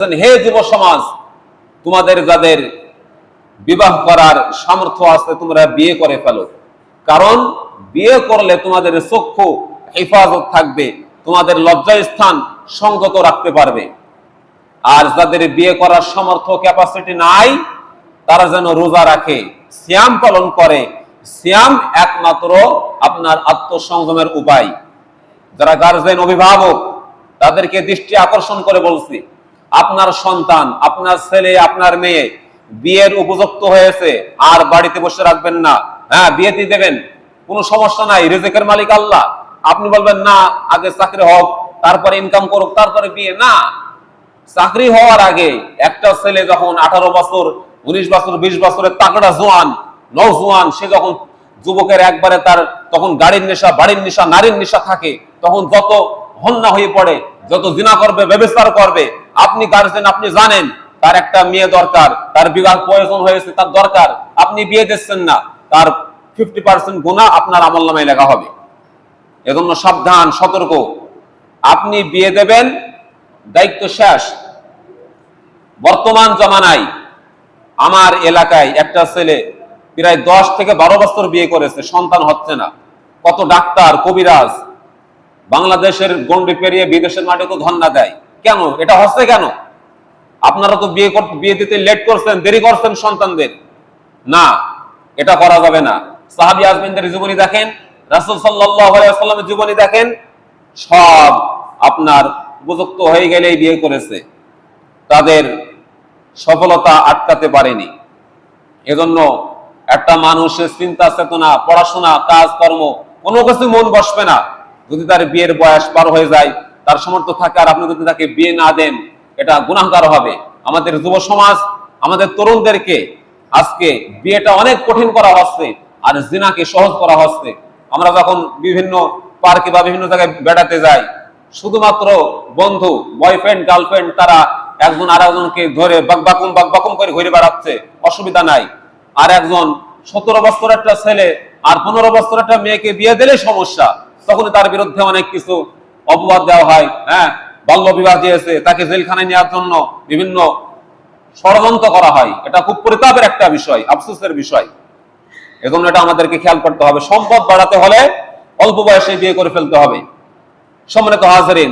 হে যুব সমাজ, তোমাদের যাদের বিবাহ করার সামর্থ্য আছে, তোমরা বিয়ে করে ফেলো। কারণ, বিয়ে করলে তোমাদের চক্ষু হেফাজত থাকবে, তোমাদের লজ্জায় স্থান সংগত রাখতে পারবে। আর যাদের বিয়ে করার সামর্থ্য ক্যাপাসিটি নাই, তারা যেন রোজা রাখে শ্যাম পালন করে। সিয়াম একমাত্র আপনার আত্মসংযমের উপায়। যারা গার্জেন অভিভাবক, তাদেরকে দৃষ্টি আকর্ষণ করে বলছি আপনার সন্তান, আপনার ছেলে, আপনার মেয়ে বিয়ের উপযুক্ত হয়েছে, আর বাড়িতে বসে রাখবেন না। হ্যাঁ বিয়েতে দেবেন, কোনো সমস্যা নাই, রিজিকের মালিক আল্লাহ। আপনি বলবেন, না, আগে চাকরি হোক, তারপরে ইনকাম করুক, তারপরে বিয়ে। না, চাকরি হওয়ার আগে একটা ছেলে যখন আঠারো বছর, উনিশ বছর, বিশ বছরের তাকড়া জোয়ান, নৌজোয়ান, সে যখন যুবকের একবারে তার তখন গাড়ির নেশা, বাড়ির নেশা, নারীর নেশা থাকে, তখন যত হন্যা হয়ে পড়ে, যত জিনা করবে ব্যবস্থার করবে আপনি গার্জেন আপনি জানেন, তার একটা মেয়ে দরকার, তার বিবাহ প্রয়োজন হয়েছে, তার দরকার। আপনি বিয়ে দিচ্ছেন না, তার ফিফটি পার্সেন্ট গুণা আপনার আমল নামায় লেখা হবে। এজন্য সাবধান, সতর্ক। আপনি বিয়ে দেবেন, দায়িত্ব শেষ। বর্তমান জমানায় আমার এলাকায় একটা ছেলে প্রায় দশ থেকে বারো বছর বিয়ে করেছে, সন্তান হচ্ছে না। কত ডাক্তার, কবিরাজ। বাংলাদেশের গন্ডি পেরিয়ে বিদেশের মাঠে তো ধন্না দেয়। কেন? এটা হচ্ছে কেন? আপনারা তো বিয়ে করতে বিয়ে দিতে লেট করছেন, দেরি করছেন সন্তানদের। না, এটা করা যাবে না। সাহাবি আজমিনদের জীবনী দেখেন, রাসুল সাল্লামের জীবনী দেখেন, সব আপনার উপযুক্ত হয়ে গেলেই বিয়ে করেছে। তাদের সফলতা আটকাতে পারেনি। এজন্য একটা মানুষের চিন্তা, চেতনা, পড়াশোনা, কাজকর্ম, কোনো কিছু মন বসবে না। যদি তার বিয়ের বয়স পার হয়ে যায় তার সামর্থ্য থাকে আর আপনি যদি তাকে বিয়ে না দেন, এটা গুণাহগার হবে। আমাদের যুব সমাজ, আমাদের তরুণদেরকে আজকে বিয়েটা অনেক কঠিন করা হচ্ছে আর জিনাকে সহজ করা হচ্ছে। আমরা যখন বিভিন্ন পার্কে বা বিভিন্ন জায়গায় বেড়াতে যাই, শুধুমাত্র বন্ধু, বয়ফ্রেন্ড, গার্লফ্রেন্ড তারা একজন আর একজনকে ধরে বাকবাকুম বাকবাকুম করে ঘুরে বেড়াচ্ছে, অসুবিধা নাই। আর একজন সতেরো বছর একটা ছেলে আর পনেরো বছর একটা মেয়েকে বিয়ে দিলে সমস্যা তখন তার বিরুদ্ধে অনেক কিছু অপবাদ দেওয়া হয় হ্যাঁ? বাল্য বিবাহ দিয়েছে, তাকে জেলখানায় নেওয়ার জন্য বিভিন্ন ষড়যন্ত্র করা হয়। এটা খুব পরিতাপের একটা বিষয়, আফসোসের বিষয়। এজন্য এটা আমাদেরকে খেয়াল করতে হবে। সম্পদ বাড়াতে হলে অল্প বয়সে বিয়ে করে ফেলতে হবে। সম্মানিত হাজারিন